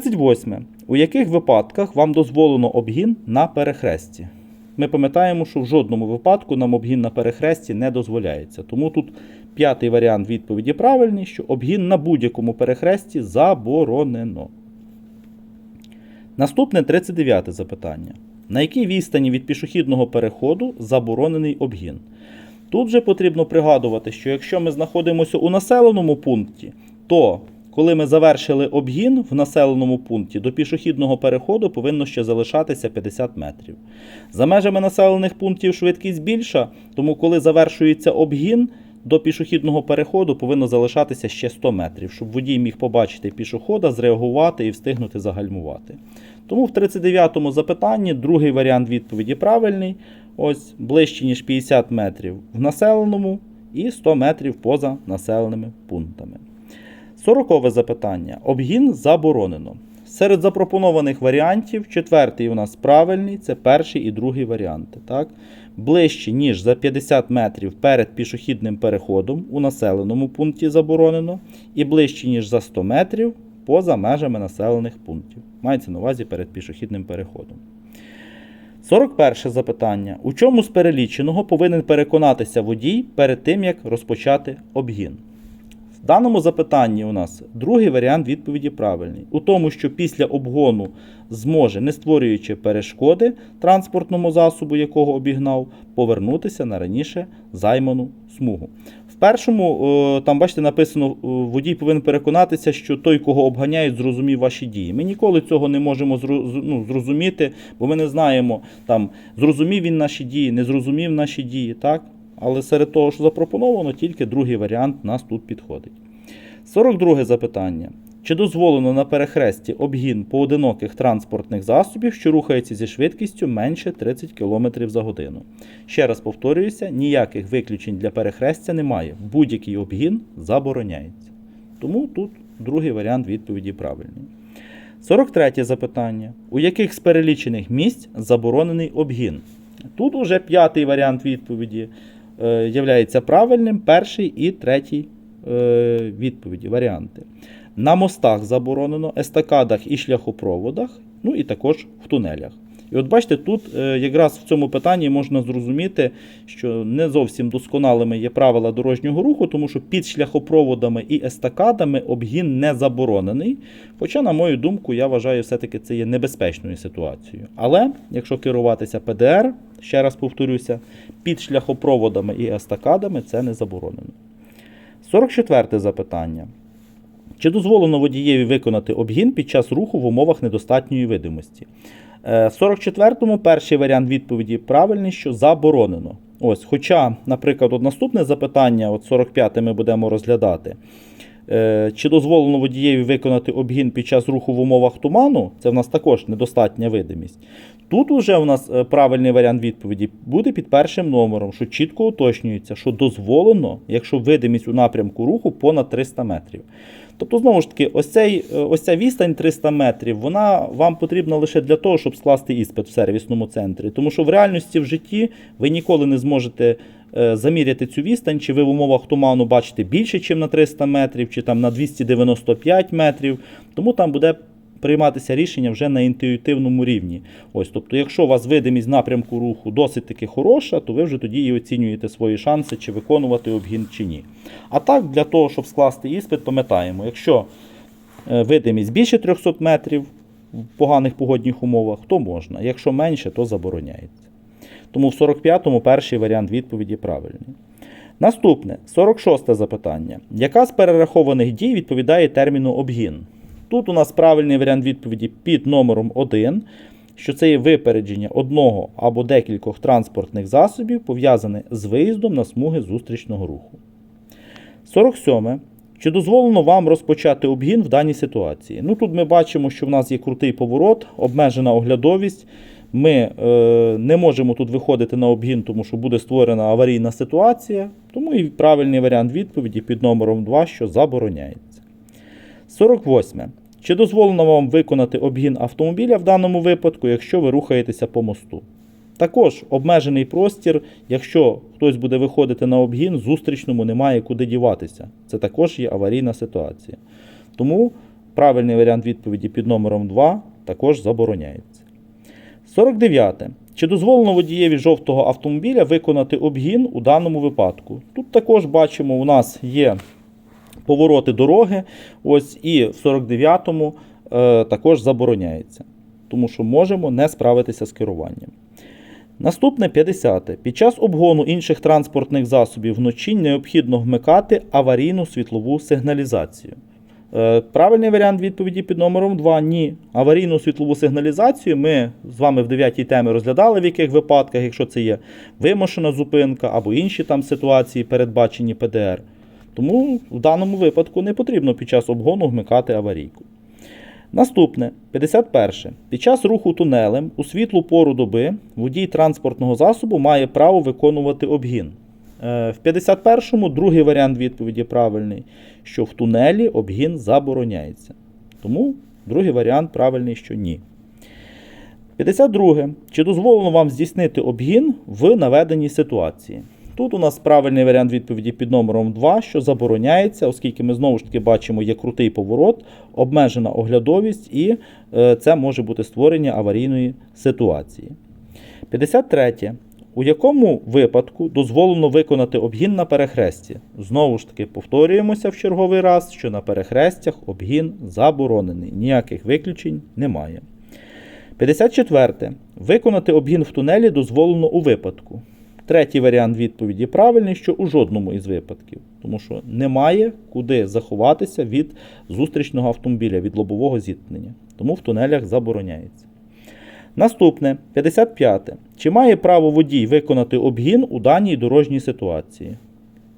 38. У яких випадках вам дозволено обгін на перехресті? Ми пам'ятаємо, що в жодному випадку нам обгін на перехресті не дозволяється. Тому тут п'ятий варіант відповіді правильний, що обгін на будь-якому перехресті заборонено. Наступне 39 запитання. На якій відстані від пішохідного переходу заборонений обгін? Тут же потрібно пригадувати, що якщо ми знаходимося у населеному пункті, то коли ми завершили обгін в населеному пункті, до пішохідного переходу повинно ще залишатися 50 метрів. За межами населених пунктів швидкість більша, тому коли завершується обгін, до пішохідного переходу повинно залишатися ще 100 метрів, щоб водій міг побачити пішохода, зреагувати і встигнути загальмувати. Тому в 39-му запитанні другий варіант відповіді правильний. Ось ближче, ніж 50 метрів в населеному і 100 метрів поза населеними пунктами. Сорокове запитання. Обгін заборонено. Серед запропонованих варіантів, четвертий у нас правильний, це перший і другий варіанти. Так? Ближче, ніж за 50 метрів перед пішохідним переходом у населеному пункті заборонено, і ближче, ніж за 100 метрів поза межами населених пунктів. Мається на увазі перед пішохідним переходом. 41 запитання. У чому з переліченого повинен переконатися водій перед тим, як розпочати обгін? В даному запитанні у нас другий варіант відповіді правильний. У тому, що після обгону зможе, не створюючи перешкоди транспортному засобу, якого обігнав, повернутися на раніше займану смугу. В першому, е, там, бачите, написано, е, водій повинен переконатися, що той, кого обганяють, зрозумів ваші дії. Ми ніколи цього не можемо ну, зрозуміти, бо ми не знаємо, там, зрозумів він наші дії, не зрозумів наші дії. так? Але серед того, що запропоновано, тільки другий варіант нас тут підходить. 42 запитання. Чи дозволено на перехресті обгін поодиноких транспортних засобів, що рухаються зі швидкістю менше 30 км за годину? Ще раз повторююся, ніяких виключень для перехрестя немає. Будь-який обгін забороняється. Тому тут другий варіант відповіді правильний. 43 запитання. У яких з перелічених місць заборонений обгін? Тут уже п'ятий варіант відповіді являється правильним, перший і третій е, відповіді, варіанти. На мостах заборонено, естакадах і шляхопроводах, ну і також в тунелях. І от бачите, тут е, якраз в цьому питанні можна зрозуміти, що не зовсім досконалими є правила дорожнього руху, тому що під шляхопроводами і естакадами обгін не заборонений. Хоча, на мою думку, я вважаю, все-таки це є небезпечною ситуацією. Але якщо керуватися ПДР, ще раз повторюся, під шляхопроводами і естакадами це не заборонено. 44 запитання. Чи дозволено водієві виконати обгін під час руху в умовах недостатньої видимості? Е, В 44-му перший варіант відповіді правильний, що заборонено. Ось, Хоча, наприклад, от наступне запитання, от 45 ми будемо розглядати. Е, Чи дозволено водієві виконати обгін під час руху в умовах туману? Це в нас також недостатня видимість. Тут уже у нас е, правильний варіант відповіді буде під першим номером, що чітко уточнюється, що дозволено, якщо видимість у напрямку руху понад 300 метрів. Тобто, знову ж таки, ось, цей, е, ось ця відстань 300 метрів, вона вам потрібна лише для того, щоб скласти іспит в сервісному центрі. Тому що в реальності в житті ви ніколи не зможете е, заміряти цю відстань, чи ви в умовах туману бачите більше, ніж на 300 метрів, чи там на 295 метрів. Тому там буде прийматися рішення вже на інтуїтивному рівні. Ось, тобто, якщо у вас видимість напрямку руху досить таки хороша, то ви вже тоді і оцінюєте свої шанси, чи виконувати обгін, чи ні. А так, для того, щоб скласти іспит, пам'ятаємо, якщо е, видимість більше 300 метрів в поганих погодних умовах, то можна. Якщо менше, то забороняється. Тому в 45-му перший варіант відповіді правильний. Наступне, 46 запитання. Яка з перерахованих дій відповідає терміну обгін? Тут у нас правильний варіант відповіді під номером 1, що це є випередження одного або декількох транспортних засобів, пов'язане з виїздом на смуги зустрічного руху. 47. Чи дозволено вам розпочати обгін в даній ситуації? Ну тут ми бачимо, що в нас є крутий поворот, обмежена оглядовість. Ми е, не можемо тут виходити на обгін, тому що буде створена аварійна ситуація. Тому і правильний варіант відповіді під номером 2, що забороняється. 48. Чи дозволено вам виконати обгін автомобіля в даному випадку, якщо ви рухаєтеся по мосту? Також обмежений простір, якщо хтось буде виходити на обгін, зустрічному немає куди діватися. Це також є аварійна ситуація. Тому правильний варіант відповіді під номером 2 також забороняється. 49. Чи дозволено водієві жовтого автомобіля виконати обгін у даному випадку? Тут також бачимо, у нас є повороти дороги. Ось і в 49-му е, також забороняється, тому що можемо не справитися з керуванням. Наступне 50. -те. Під час обгону інших транспортних засобів вночі необхідно вмикати аварійну світлову сигналізацію. Е, Правильний варіант відповіді під номером 2 ні. Аварійну світлову сигналізацію ми з вами в 9 темі розглядали, в яких випадках, якщо це є вимушена зупинка або інші там ситуації, передбачені ПДР. Тому в даному випадку не потрібно під час обгону вмикати аварійку. Наступне 51. Під час руху тунелем у світлу пору доби водій транспортного засобу має право виконувати обгін. Е, В 51-му другий варіант відповіді правильний, що в тунелі обгін забороняється. Тому другий варіант правильний, що ні. 52. Чи дозволено вам здійснити обгін в наведеній ситуації? Тут у нас правильний варіант відповіді під номером 2, що забороняється, оскільки ми знову ж таки бачимо, є крутий поворот, обмежена оглядовість, і е, це може бути створення аварійної ситуації. 53. У якому випадку дозволено виконати обгін на перехресті? Знову ж таки, повторюємося в черговий раз, що на перехрестях обгін заборонений. Ніяких виключень немає. 54. Виконати обгін в тунелі дозволено у випадку. Третій варіант відповіді правильний, що у жодному із випадків, тому що немає куди заховатися від зустрічного автомобіля, від лобового зіткнення. Тому в тунелях забороняється. Наступне 55. Чи має право водій виконати обгін у даній дорожній ситуації?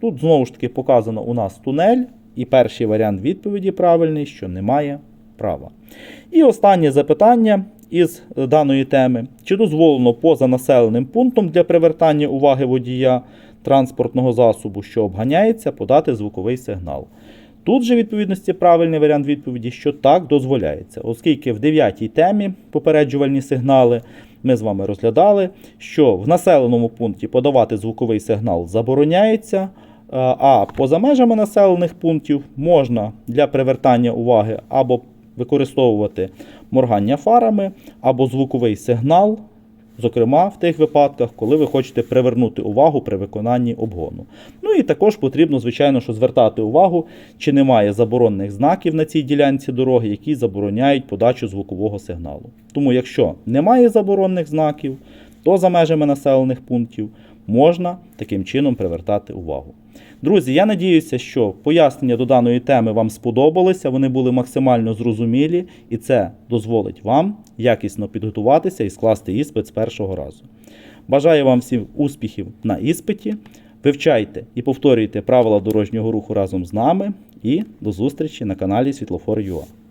Тут знову ж таки показано у нас тунель, і перший варіант відповіді правильний, що немає права. І останнє запитання із даної теми: чи дозволено поза населеним пунктом для привертання уваги водія транспортного засобу, що обганяється, подати звуковий сигнал? Тут же відповідності правильний варіант відповіді, що так дозволяється, оскільки в 9 темі попереджувальні сигнали ми з вами розглядали, що в населеному пункті подавати звуковий сигнал забороняється, а поза межами населених пунктів можна для привертання уваги або використовувати моргання фарами, або звуковий сигнал, зокрема в тих випадках, коли ви хочете привернути увагу при виконанні обгону. Ну і також потрібно, звичайно, що звертати увагу, чи немає заборонених знаків на цій ділянці дороги, які забороняють подачу звукового сигналу. Тому, якщо немає заборонених знаків, то за межами населених пунктів можна таким чином привертати увагу. Друзі, я надіюся, що пояснення до даної теми вам сподобалися, вони були максимально зрозумілі, і це дозволить вам якісно підготуватися і скласти іспит з першого разу. Бажаю вам всім успіхів на іспиті. Вивчайте і повторюйте правила дорожнього руху разом з нами. І до зустрічі на каналі Світлофор.ua.